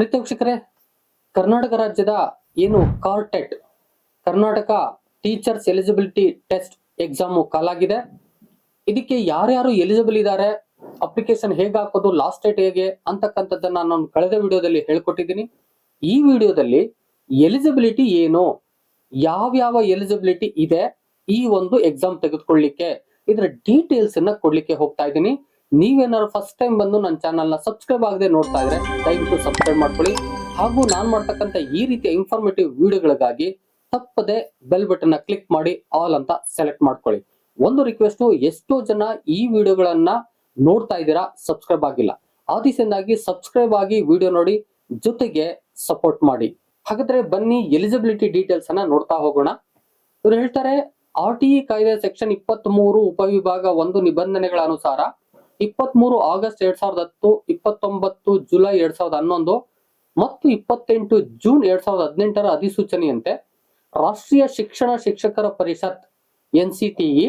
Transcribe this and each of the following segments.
ಪ್ರೀತಿ ಕರ್ನಾಟಕ ರಾಜ್ಯದ ಏನು KARTET Karnataka teachers eligibility test exam ಕಾಲಾಗಿದೆ. ಇದಕ್ಕೆ ಯಾರ್ಯಾರು ಎಲಿಜಿಬಲ್ ಇದ್ದಾರೆ ಅಪ್ಲಿಕೇಶನ್ ಹೇಗೆ ಹಾಕೋದು ಲಾಸ್ಟ್ ಡೇಟ್ ಹೇಗೆ ಅಂತಕ್ಕಂಥದ್ದನ್ನ ನಾನು ಕಳೆದ ವಿಡಿಯೋದಲ್ಲಿ ಹೇಳ್ಕೊಟ್ಟಿದ್ದೀನಿ. ಈ ವಿಡಿಯೋದಲ್ಲಿ ಎಲಿಜಿಬಿಲಿಟಿ ಏನು, ಯಾವ್ಯಾವ ಎಲಿಜಿಬಿಲಿಟಿ ಇದೆ, ಈ ಒಂದು ಎಕ್ಸಾಮ್ ತೆಗೆದುಕೊಳ್ಳಿಕ್ಕೆ, ಇದರ ಡೀಟೇಲ್ಸ್ ಅನ್ನ ಕೊಡ್ಲಿಕ್ಕೆ ಹೋಗ್ತಾ ಇದ್ದೀನಿ. ನೀವೇನಾದ್ರು ಫಸ್ಟ್ ಟೈಮ್ ಬಂದು ನನ್ನ ಚಾನಲ್ನ ಸಬ್ಸ್ಕ್ರೈಬ್ ಆಗದೆ ನೋಡ್ತಾ ಇದ್ರೆ ದಯವಿಟ್ಟು ಸಬ್ಸ್ಕ್ರೈಬ್ ಮಾಡ್ಕೊಳ್ಳಿ. ಹಾಗೂ ನಾನ್ ಮಾಡ್ತಕ್ಕಂಥ ಈ ರೀತಿಯ ಇನ್ಫಾರ್ಮೇಟಿವ್ ವಿಡಿಯೋಗಳಿಗಾಗಿ ತಪ್ಪದೆ ಬೆಲ್ ಬಟನ್ ಕ್ಲಿಕ್ ಮಾಡಿ ಆಲ್ ಅಂತ ಸೆಲೆಕ್ಟ್ ಮಾಡ್ಕೊಳ್ಳಿ. ಒಂದು ರಿಕ್ವೆಸ್ಟ್ ಎಷ್ಟೋ ಜನ ಈ ವಿಡಿಯೋಗಳನ್ನ ನೋಡ್ತಾ ಇದ್ದೀರಾ ಸಬ್ಸ್ಕ್ರೈಬ್ ಆಗಿಲ್ಲ. ಆ ದಿಸೆಯಿಂದಾಗಿ ಸಬ್ಸ್ಕ್ರೈಬ್ ಆಗಿ ವಿಡಿಯೋ ನೋಡಿ ಜೊತೆಗೆ ಸಪೋರ್ಟ್ ಮಾಡಿ. ಹಾಗಾದ್ರೆ ಬನ್ನಿ ಎಲಿಜಿಬಿಲಿಟಿ ಡೀಟೇಲ್ಸ್ ಅನ್ನ ನೋಡ್ತಾ ಹೋಗೋಣ. ಇವ್ರು ಹೇಳ್ತಾರೆ ಆರ್ ಟಿ ಕಾಯ್ದೆ ಸೆಕ್ಷನ್ ಇಪ್ಪತ್ತ್ ಮೂರು ಉಪವಿಭಾಗ ಒಂದು ನಿಬಂಧನೆಗಳ ಅನುಸಾರ ಇಪ್ಪತ್ತ್ ಮೂರು ಆಗಸ್ಟ್ ಎರಡ್ ಸಾವಿರದ ಹತ್ತು, ಇಪ್ಪತ್ತೊಂಬತ್ತು ಜುಲೈ ಎರಡ್ ಸಾವಿರದ ಹನ್ನೊಂದು ಮತ್ತು ಇಪ್ಪತ್ತೆಂಟು ಜೂನ್ ಎರಡ್ ಸಾವಿರದ ಹದಿನೆಂಟರ ಅಧಿಸೂಚನೆಯಂತೆ ರಾಷ್ಟ್ರೀಯ ಶಿಕ್ಷಣ ಶಿಕ್ಷಕರ ಪರಿಷತ್, ಎನ್ ಸಿಟಿಇ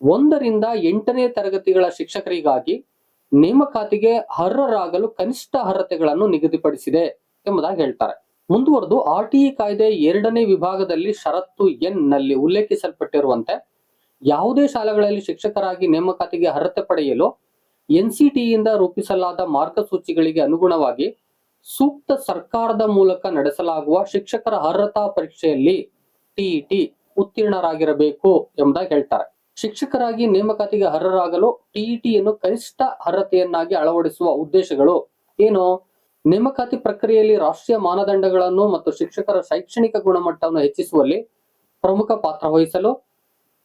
ಒಂದರಿಂದ ಎಂಟನೇ ತರಗತಿಗಳ ಶಿಕ್ಷಕರಿಗಾಗಿ ನೇಮಕಾತಿಗೆ ಅರ್ಹರಾಗಲು ಕನಿಷ್ಠ ಅರ್ಹತೆಗಳನ್ನು ನಿಗದಿಪಡಿಸಿದೆ ಎಂಬುದಾಗಿ ಹೇಳ್ತಾರೆ. ಮುಂದುವರೆದು ಆರ್ ಟಿ ಕಾಯ್ದೆ ಎರಡನೇ ವಿಭಾಗದಲ್ಲಿ ಷರತ್ತು ಎನ್ನಲ್ಲಿ ಉಲ್ಲೇಖಿಸಲ್ಪಟ್ಟಿರುವಂತೆ ಯಾವುದೇ ಶಾಲೆಗಳಲ್ಲಿ ಶಿಕ್ಷಕರಾಗಿ ನೇಮಕಾತಿಗೆ ಅರ್ಹತೆ ಪಡೆಯಲು ಎನ್ಸಿಟಿಯಿಂದ ರೂಪಿಸಲಾದ ಮಾರ್ಗಸೂಚಿಗಳಿಗೆ ಅನುಗುಣವಾಗಿ ಸೂಕ್ತ ಸರ್ಕಾರದ ಮೂಲಕ ನಡೆಸಲಾಗುವ ಶಿಕ್ಷಕರ ಅರ್ಹತಾ ಪರೀಕ್ಷೆಯಲ್ಲಿ ಟಿಇಟಿ ಉತ್ತೀರ್ಣರಾಗಿರಬೇಕು ಎಂಬುದಾಗಿ ಹೇಳ್ತಾರೆ. ಶಿಕ್ಷಕರಾಗಿ ನೇಮಕಾತಿಗೆ ಅರ್ಹರಾಗಲು ಟಿಇಟಿಯನ್ನು ಕನಿಷ್ಠ ಅರ್ಹತೆಯನ್ನಾಗಿ ಅಳವಡಿಸುವ ಉದ್ದೇಶಗಳು ಏನು? ನೇಮಕಾತಿ ಪ್ರಕ್ರಿಯೆಯಲ್ಲಿ ರಾಷ್ಟ್ರೀಯ ಮಾನದಂಡಗಳನ್ನು ಮತ್ತು ಶಿಕ್ಷಕರ ಶೈಕ್ಷಣಿಕ ಗುಣಮಟ್ಟವನ್ನು ಹೆಚ್ಚಿಸುವಲ್ಲಿ ಪ್ರಮುಖ ಪಾತ್ರ ವಹಿಸಲು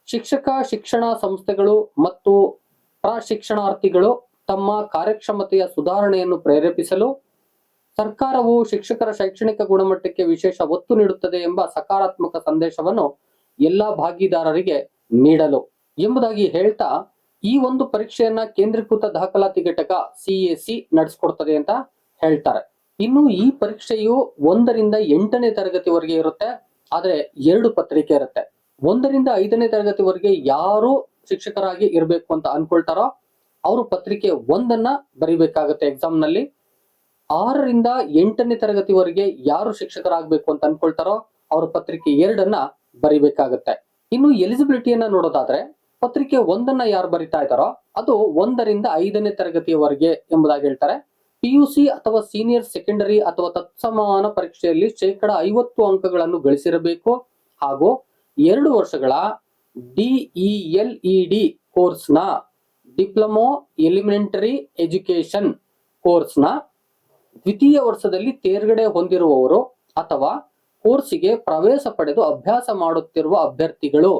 ಶಿಕ್ಷಕ, ಶಿಕ್ಷಣ ಸಂಸ್ಥೆಗಳು ಮತ್ತು ಪ್ರಶಿಕ್ಷಣಾರ್ಥಿಗಳು ತಮ್ಮ ಕಾರ್ಯಕ್ಷಮತೆಯ ಸುಧಾರಣೆಯನ್ನು ಪ್ರೇರೇಪಿಸಲು ಸರ್ಕಾರವು ಶಿಕ್ಷಕರ ಶೈಕ್ಷಣಿಕ ಗುಣಮಟ್ಟಕ್ಕೆ ವಿಶೇಷ ಒತ್ತು ನೀಡುತ್ತದೆ ಎಂಬ ಸಕಾರಾತ್ಮಕ ಸಂದೇಶವನ್ನು ಎಲ್ಲ ಭಾಗಿದಾರರಿಗೆ ನೀಡಲು ಎಂಬುದಾಗಿ ಹೇಳ್ತಾ ಈ ಒಂದು ಪರೀಕ್ಷೆಯನ್ನ ಕೇಂದ್ರೀಕೃತ ದಾಖಲಾತಿ ಘಟಕ ಸಿಎಸಿ ನಡೆಸ್ಕೊಡ್ತದೆ ಅಂತ ಹೇಳ್ತಾರೆ. ಇನ್ನು ಈ ಪರೀಕ್ಷೆಯು ಒಂದರಿಂದ ಎಂಟನೇ ತರಗತಿವರೆಗೆ ಇರುತ್ತೆ, ಆದರೆ ಎರಡು ಪತ್ರಿಕೆ ಇರುತ್ತೆ. ಒಂದರಿಂದ ಐದನೇ ತರಗತಿವರೆಗೆ ಯಾರು ಶಿಕ್ಷಕರಾಗಿ ಇರಬೇಕು ಅಂತ ಅನ್ಕೊಳ್ತಾರೋ ಅವರು ಪತ್ರಿಕೆ ಒಂದನ್ನ ಬರಿಬೇಕಾಗುತ್ತೆ ಎಕ್ಸಾಮ್ನಲ್ಲಿ. ಆರರಿಂದ ಎಂಟನೇ ತರಗತಿವರೆಗೆ ಯಾರು ಶಿಕ್ಷಕರಾಗಬೇಕು ಅಂತ ಅನ್ಕೊಳ್ತಾರೋ ಅವ್ರ ಪತ್ರಿಕೆ ಎರಡನ್ನ ಬರಿಬೇಕಾಗುತ್ತೆ. ಇನ್ನು ಎಲಿಜಿಬಿಲಿಟಿಯನ್ನ ನೋಡೋದಾದ್ರೆ ಪತ್ರಿಕೆ ಒಂದನ್ನ ಯಾರು ಬರಿತಾ ಇದ್ದಾರೋ ಅದು ಒಂದರಿಂದ ಐದನೇ ತರಗತಿಯವರೆಗೆ ಎಂಬುದಾಗಿ ಹೇಳ್ತಾರೆ. ಪಿಯುಸಿ ಅಥವಾ ಸೀನಿಯರ್ ಸೆಕೆಂಡರಿ ಅಥವಾ ತತ್ಸಮಾನ ಪರೀಕ್ಷೆಯಲ್ಲಿ ಶೇಕಡ ಐವತ್ತು ಅಂಕಗಳನ್ನು ಗಳಿಸಿರಬೇಕು ಹಾಗೂ ಎರಡು ವರ್ಷಗಳ ಡಿಇಎಲ್ಇಡಿ ಕೋರ್ಸ್ನ ಡಿಪ್ಲೊಮೊ ಎಲಿಮೆಂಟರಿ ಎಜುಕೇಶನ್ ಕೋರ್ಸ್ನ ದ್ವಿತೀಯ ವರ್ಷದಲ್ಲಿ ತೇರ್ಗಡೆ ಹೊಂದಿರುವವರು ಅಥವಾ ಕೋರ್ಸಿಗೆ ಪ್ರವೇಶ ಪಡೆದು ಅಭ್ಯಾಸ ಮಾಡುತ್ತಿರುವ ಅಭ್ಯರ್ಥಿಗಳು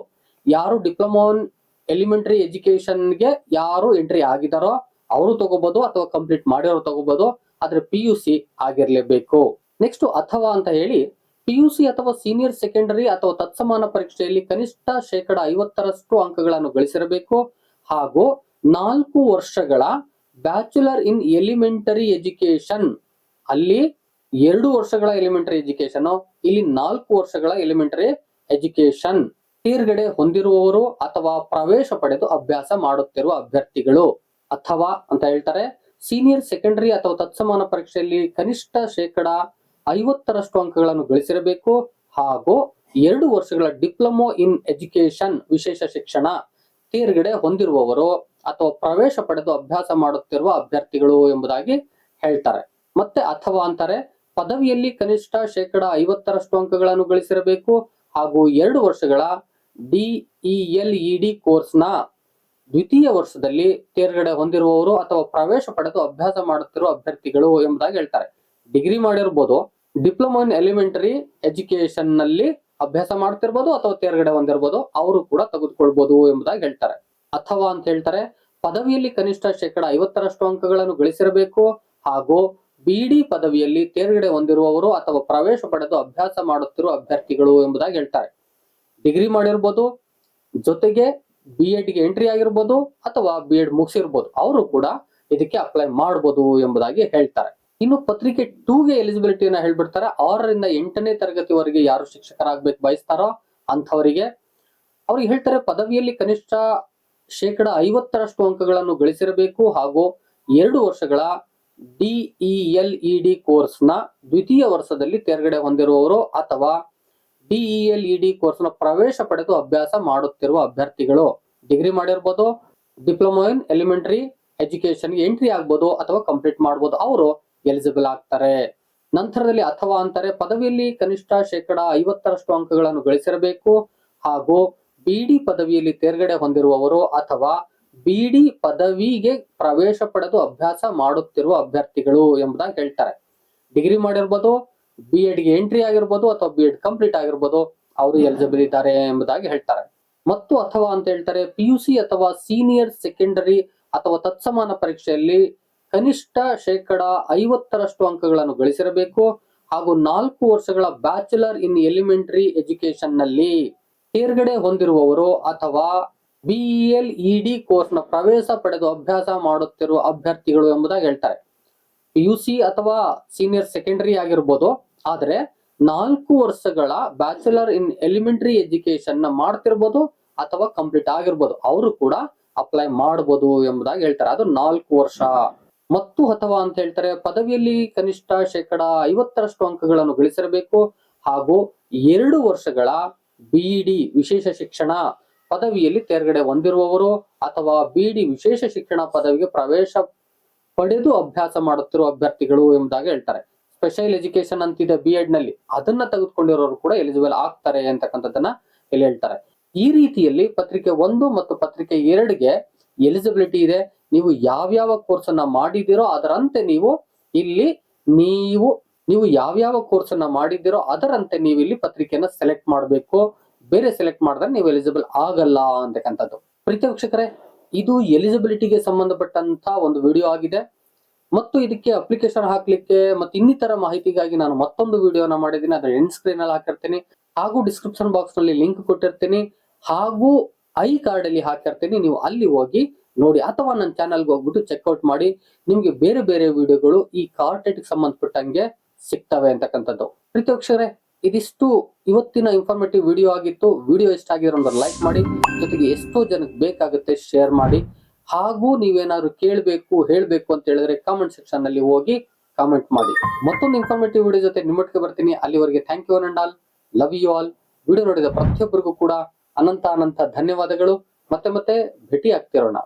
ಯಾರು ಡಿಪ್ಲೊಮೋ ಎಲಿಮೆಂಟರಿ ಎಜುಕೇಶನ್ಗೆ ಯಾರು ಎಂಟ್ರಿ ಆಗಿದಾರೋ ಅವರು ತಗೋಬಹುದು ಅಥವಾ ಕಂಪ್ಲೀಟ್ ಮಾಡಿರೋ ತಗೋಬಹುದು ಆದ್ರೆ ಪಿ ಯು ಸಿ ಆಗಿರ್ಲೇಬೇಕು. ನೆಕ್ಸ್ಟ್ ಅಥವಾ ಅಂತ ಹೇಳಿ ಪಿ ಯು ಸಿ ಅಥವಾ ಸೀನಿಯರ್ ಸೆಕೆಂಡರಿ ಅಥವಾ ತತ್ಸಮಾನ ಪರೀಕ್ಷೆಯಲ್ಲಿ ಕನಿಷ್ಠ ಶೇಕಡ ಐವತ್ತರಷ್ಟು ಅಂಕಗಳನ್ನು ಗಳಿಸಿರಬೇಕು. ಹಾಗೂ ನಾಲ್ಕು ವರ್ಷಗಳ ಬ್ಯಾಚುಲರ್ ಇನ್ ಎಲಿಮೆಂಟರಿ ಎಜುಕೇಶನ್ ಅಲ್ಲಿ ಎರಡು ವರ್ಷಗಳ ಎಲಿಮೆಂಟರಿ ಎಜುಕೇಶನ್ ಇಲ್ಲಿ ನಾಲ್ಕು ವರ್ಷಗಳ ಎಲಿಮೆಂಟರಿ ಎಜುಕೇಶನ್ ತೀರ್ಗಡೆ ಹೊಂದಿರುವವರು ಅಥವಾ ಪ್ರವೇಶ ಪಡೆದು ಅಭ್ಯಾಸ ಮಾಡುತ್ತಿರುವ ಅಭ್ಯರ್ಥಿಗಳು ಅಥವಾ ಅಂತ ಹೇಳ್ತಾರೆ. ಸೀನಿಯರ್ ಸೆಕೆಂಡರಿ ಅಥವಾ ತತ್ಸಮಾನ ಪರೀಕ್ಷೆಯಲ್ಲಿ ಕನಿಷ್ಠ ಶೇಕಡ ಐವತ್ತರಷ್ಟು ಅಂಕಗಳನ್ನು ಗಳಿಸಿರಬೇಕು ಹಾಗೂ ಎರಡು ವರ್ಷಗಳ ಡಿಪ್ಲೊಮೊ ಇನ್ ಎಜುಕೇಶನ್ ವಿಶೇಷ ಶಿಕ್ಷಣ ತೇರ್ಗಡೆ ಹೊಂದಿರುವವರು ಅಥವಾ ಪ್ರವೇಶ ಪಡೆದು ಅಭ್ಯಾಸ ಮಾಡುತ್ತಿರುವ ಅಭ್ಯರ್ಥಿಗಳು ಎಂಬುದಾಗಿ ಹೇಳ್ತಾರೆ. ಮತ್ತೆ ಅಥವಾ ಅಂತಾರೆ, ಪದವಿಯಲ್ಲಿ ಕನಿಷ್ಠ ಶೇಕಡ ಐವತ್ತರಷ್ಟು ಅಂಕಗಳನ್ನು ಗಳಿಸಿರಬೇಕು ಹಾಗೂ ಎರಡು ವರ್ಷಗಳ ಡಿಇಎಲ್ಇಡಿ ಕೋರ್ಸ್ನ ದ್ವಿತೀಯ ವರ್ಷದಲ್ಲಿ ತೇರ್ಗಡೆ ಹೊಂದಿರುವವರು ಅಥವಾ ಪ್ರವೇಶ ಪಡೆದು ಅಭ್ಯಾಸ ಮಾಡುತ್ತಿರುವ ಅಭ್ಯರ್ಥಿಗಳು ಎಂಬುದಾಗಿ ಹೇಳ್ತಾರೆ. ಡಿಗ್ರಿ ಮಾಡಿರ್ಬೋದು, ಡಿಪ್ಲೊಮಾ ಇನ್ ಎಲಿಮೆಂಟರಿ ಎಜುಕೇಶನ್ನಲ್ಲಿ ಅಭ್ಯಾಸ ಮಾಡ್ತಿರ್ಬೋದು ಅಥವಾ ತೇರ್ಗಡೆ ಹೊಂದಿರ್ಬೋದು, ಅವರು ಕೂಡ ತೆಗೆದುಕೊಳ್ಬಹುದು ಎಂಬುದಾಗಿ ಹೇಳ್ತಾರೆ. ಅಥವಾ ಅಂತ ಹೇಳ್ತಾರೆ, ಪದವಿಯಲ್ಲಿ ಕನಿಷ್ಠ ಶೇಕಡ ಐವತ್ತರಷ್ಟು ಅಂಕಗಳನ್ನು ಗಳಿಸಿರಬೇಕು ಹಾಗೂ ಬಿಡಿ ಪದವಿಯಲ್ಲಿ ತೇರ್ಗಡೆ ಹೊಂದಿರುವವರು ಅಥವಾ ಪ್ರವೇಶ ಪಡೆದು ಅಭ್ಯಾಸ ಮಾಡುತ್ತಿರುವ ಅಭ್ಯರ್ಥಿಗಳು ಎಂಬುದಾಗಿ ಹೇಳ್ತಾರೆ. ಡಿಗ್ರಿ ಮಾಡಿರ್ಬೋದು, ಜೊತೆಗೆ ಬಿ ಎಡ್ಗೆ ಎಂಟ್ರಿ ಆಗಿರ್ಬೋದು ಅಥವಾ ಬಿ ಎಡ್ ಮುಗಿಸಿರ್ಬೋದು, ಅವರು ಕೂಡ ಇದಕ್ಕೆ ಅಪ್ಲೈ ಮಾಡಬಹುದು ಎಂಬುದಾಗಿ ಹೇಳ್ತಾರೆ. ಇನ್ನು ಪತ್ರಿಕೆ ಟೂಗೆ ಎಲಿಜಿಬಿಲಿಟಿಯನ್ನ ಹೇಳ್ಬಿಡ್ತಾರೆ. ಆರರಿಂದ ಎಂಟನೇ ತರಗತಿವರೆಗೆ ಯಾರು ಶಿಕ್ಷಕರಾಗ್ಬೇಕು ಬಯಸ್ತಾರೋ ಅಂಥವರಿಗೆ. ಅವ್ರಿಗೆ ಹೇಳ್ತಾರೆ ಪದವಿಯಲ್ಲಿ ಕನಿಷ್ಠ ಶೇಕಡ ಐವತ್ತರಷ್ಟು ಅಂಕಗಳನ್ನು ಗಳಿಸಿರಬೇಕು ಹಾಗೂ ಎರಡು ವರ್ಷಗಳ ಡಿಇಎಲ್ಇಡಿ ಕೋರ್ಸ್ನ ದ್ವಿತೀಯ ವರ್ಷದಲ್ಲಿ ತೇರ್ಗಡೆ ಹೊಂದಿರುವವರು ಅಥವಾ ಡಿಇಎಲ್ಇಡಿ ಕೋರ್ಸ್ನ ಪ್ರವೇಶ ಪಡೆದು ಅಭ್ಯಾಸ ಮಾಡುತ್ತಿರುವ ಅಭ್ಯರ್ಥಿಗಳು ಡಿಗ್ರಿ ಮಾಡಿರ್ಬೋದು ಡಿಪ್ಲೊಮಾ ಇನ್ ಎಲಿಮೆಂಟರಿ ಎಜುಕೇಶನ್ಗೆ ಎಂಟ್ರಿ ಆಗ್ಬೋದು ಅಥವಾ ಕಂಪ್ಲೀಟ್ ಮಾಡ್ಬೋದು. ಅವರು ಎಲಿಜಿಬಲ್ ಆಗ್ತಾರೆ. ನಂತರದಲ್ಲಿ ಅಥವಾ ಅಂತಾರೆ ಪದವಿಯಲ್ಲಿ ಕನಿಷ್ಠ ಶೇಕಡ ಐವತ್ತರಷ್ಟು ಅಂಕಗಳನ್ನು ಗಳಿಸಿರಬೇಕು. ಹಾಗೂ ಬಿಡಿ ಪದವಿಯಲ್ಲಿ ತೇರ್ಗಡೆ ಹೊಂದಿರುವವರು ಅಥವಾ ಬಿಡಿ ಪದವಿಗೆ ಪ್ರವೇಶ ಪಡೆದು ಅಭ್ಯಾಸ ಮಾಡುತ್ತಿರುವ ಅಭ್ಯರ್ಥಿಗಳು ಎಂಬುದಾಗಿ ಹೇಳ್ತಾರೆ ಡಿಗ್ರಿ ಮಾಡಿರ್ಬೋದು ಬಿ ಗೆ ಎಂಟ್ರಿ ಆಗಿರ್ಬೋದು ಅಥವಾ ಬಿ ಎಡ್ ಕಂಪ್ಲೀಟ್ ಆಗಿರ್ಬೋದು ಅವರು ಎಲಿಜಿಬಲ್ ಇದ್ದಾರೆ ಎಂಬುದಾಗಿ ಹೇಳ್ತಾರೆ. ಮತ್ತು ಅಥವಾ ಅಂತ ಹೇಳ್ತಾರೆ ಪಿ ಯು ಸಿ ಅಥವಾ ಸೀನಿಯರ್ ಸೆಕೆಂಡರಿ ಅಥವಾ ತತ್ಸಮಾನ ಪರೀಕ್ಷೆಯಲ್ಲಿ ಕನಿಷ್ಠ ಶೇಕಡ ಐವತ್ತರಷ್ಟು ಅಂಕಗಳನ್ನು ಗಳಿಸಿರಬೇಕು ಹಾಗೂ ನಾಲ್ಕು ವರ್ಷಗಳ ಬ್ಯಾಚುಲರ್ ಇನ್ ಎಲಿಮೆಂಟರಿ ಎಜುಕೇಶನ್ನಲ್ಲಿ ತೇರ್ಗಡೆ ಹೊಂದಿರುವವರು ಅಥವಾ ಬಿಇಎಲ್ ಇಡಿ ಕೋರ್ಸ್ನ ಪ್ರವೇಶ ಪಡೆದು ಅಭ್ಯಾಸ ಮಾಡುತ್ತಿರುವ ಅಭ್ಯರ್ಥಿಗಳು ಎಂಬುದಾಗಿ ಹೇಳ್ತಾರೆ. ಯು ಸಿ ಅಥವಾ ಸೀನಿಯರ್ ಸೆಕೆಂಡರಿ ಆಗಿರ್ಬೋದು, ಆದರೆ ನಾಲ್ಕು ವರ್ಷಗಳ ಬ್ಯಾಚುಲರ್ ಇನ್ ಎಲಿಮೆಂಟರಿ ಎಜುಕೇಶನ್ನ ಮಾಡ್ತಿರ್ಬೋದು ಅಥವಾ ಕಂಪ್ಲೀಟ್ ಆಗಿರ್ಬೋದು, ಅವರು ಕೂಡ ಅಪ್ಲೈ ಮಾಡಬಹುದು ಎಂಬುದಾಗಿ ಹೇಳ್ತಾರೆ. ಅದು ನಾಲ್ಕು ವರ್ಷ. ಮತ್ತು ಅಥವಾ ಅಂತ ಹೇಳ್ತಾರೆ ಪದವಿಯಲ್ಲಿ ಕನಿಷ್ಠ ಶೇಕಡ ಐವತ್ತರಷ್ಟು ಅಂಕಗಳನ್ನು ಗಳಿಸಿರಬೇಕು. ಹಾಗೂ ಎರಡು ವರ್ಷಗಳ ಬಿಇಡಿ ವಿಶೇಷ ಶಿಕ್ಷಣ ಪದವಿಯಲ್ಲಿ ತೇರ್ಗಡೆ ಹೊಂದಿರುವವರು ಅಥವಾ ಬಿಡಿ ವಿಶೇಷ ಶಿಕ್ಷಣ ಪದವಿಗೆ ಪ್ರವೇಶ ಪಡೆದು ಅಭ್ಯಾಸ ಮಾಡುತ್ತಿರುವ ಅಭ್ಯರ್ಥಿಗಳು ಎಂಬುದಾಗಿ ಹೇಳ್ತಾರೆ. ಸ್ಪೆಷಲ್ ಎಜುಕೇಶನ್ ಅಂತಿದೆ ಬಿ ಎಡ್ನಲ್ಲಿ ಅದನ್ನ ತೆಗೆದುಕೊಂಡಿರೋರು ಕೂಡ ಎಲಿಜಿಬಲ್ ಆಗ್ತಾರೆ ಅಂತಕ್ಕಂಥದ್ದನ್ನ ಇಲ್ಲಿ ಹೇಳ್ತಾರೆ. ಈ ರೀತಿಯಲ್ಲಿ ಪತ್ರಿಕೆ ಒಂದು ಮತ್ತು ಪತ್ರಿಕೆ ಎರಡ್ಗೆ ಎಲಿಜಿಬಿಲಿಟಿ ಇದೆ. ನೀವು ಯಾವ್ಯಾವ ಕೋರ್ಸ್ ಅನ್ನ ಮಾಡಿದಿರೋ ಅದರಂತೆ ನೀವು ಇಲ್ಲಿ ನೀವು ನೀವು ಯಾವ್ಯಾವ ಕೋರ್ಸ್ ಅನ್ನ ಮಾಡಿದಿರೋ ಅದರಂತೆ ನೀವು ಇಲ್ಲಿ ಪತ್ರಿಕೆಯನ್ನ ಸೆಲೆಕ್ಟ್ ಮಾಡಬೇಕು. ಬೇರೆ ಸೆಲೆಕ್ಟ್ ಮಾಡಿದ್ರೆ ನೀವು ಎಲಿಜಿಬಲ್ ಆಗಲ್ಲ ಅಂತಕ್ಕಂಥದ್ದು. ಪ್ರೀತಿ ವೀಕ್ಷಕರೇ ಇದು ಎಲಿಜಿಬಿಲಿಟಿಗೆ ಸಂಬಂಧಪಟ್ಟಂತ ಒಂದು ವಿಡಿಯೋ ಆಗಿದೆ. ಮತ್ತು ಇದಕ್ಕೆ ಅಪ್ಲಿಕೇಶನ್ ಹಾಕ್ಲಿಕ್ಕೆ ಮತ್ತು ಇನ್ನಿತರ ಮಾಹಿತಿಗಾಗಿ ನಾನು ಮತ್ತೊಂದು ವಿಡಿಯೋನ ಮಾಡಿದ್ದೀನಿ. ಅದರ ಎಂಡ್ ಸ್ಕ್ರೀನ್ ಅಲ್ಲಿ ಹಾಕಿರ್ತೀನಿ. ಹಾಗೂ ಡಿಸ್ಕ್ರಿಪ್ಷನ್ ಬಾಕ್ಸ್ನಲ್ಲಿ ಲಿಂಕ್ ಕೊಟ್ಟಿರ್ತೀನಿ. ಹಾಗೂ ಐ ಕಾರ್ಡ್ ಅಲ್ಲಿ ಹಾಕಿರ್ತೀನಿ. ನೀವು ಅಲ್ಲಿ ಹೋಗಿ ನೋಡಿ, ಅಥವಾ ನನ್ನ ಚಾನಲ್ಗೆ ಹೋಗ್ಬಿಟ್ಟು ಚೆಕ್ಔಟ್ ಮಾಡಿ, ನಿಮ್ಗೆ ಬೇರೆ ಬೇರೆ ವಿಡಿಯೋಗಳು ಈ ಕಾರ್ಟೆಟ್ ಸಂಬಂಧಪಟ್ಟಂಗೆ ಸಿಗ್ತವೆ ಅಂತಕ್ಕಂಥದ್ದು. ಪ್ರತಿಯೊಕ್ಷರೇ, ಇದಿಷ್ಟು ಇವತ್ತಿನ ಇನ್ಫಾರ್ಮೇಟಿವ್ ವಿಡಿಯೋ ಆಗಿತ್ತು. ವಿಡಿಯೋ ಇಷ್ಟ ಆಗಿರೋ ಲೈಕ್ ಮಾಡಿ, ಜೊತೆಗೆ ಎಷ್ಟೋ ಜನಕ್ಕೆ ಬೇಕಾಗುತ್ತೆ ಶೇರ್ ಮಾಡಿ. ಹಾಗೂ ನೀವೇನಾದ್ರು ಕೇಳಬೇಕು, ಹೇಳಬೇಕು ಅಂತ ಹೇಳಿದ್ರೆ ಕಾಮೆಂಟ್ ಸೆಕ್ಷನ್ನಲ್ಲಿ ಹೋಗಿ ಕಾಮೆಂಟ್ ಮಾಡಿ. ಮತ್ತೊಂದು ಇನ್ಫಾರ್ಮೇಟಿವ್ ವಿಡಿಯೋ ಜೊತೆ ನಿಮ್ಮೊಟ್ಟಿಗೆ ಬರ್ತೀನಿ. ಅಲ್ಲಿವರೆಗೆ thank you and all love you all video ನೋಡಿದ ಪ್ರತಿಯೊಬ್ಬರಿಗೂ ಕೂಡ ಅನಂತ ಅನಂತ ಧನ್ಯವಾದಗಳು. ಮತ್ತೆ ಮತ್ತೆ ಭೇಟಿ ಆಗ್ತಿರೋಣ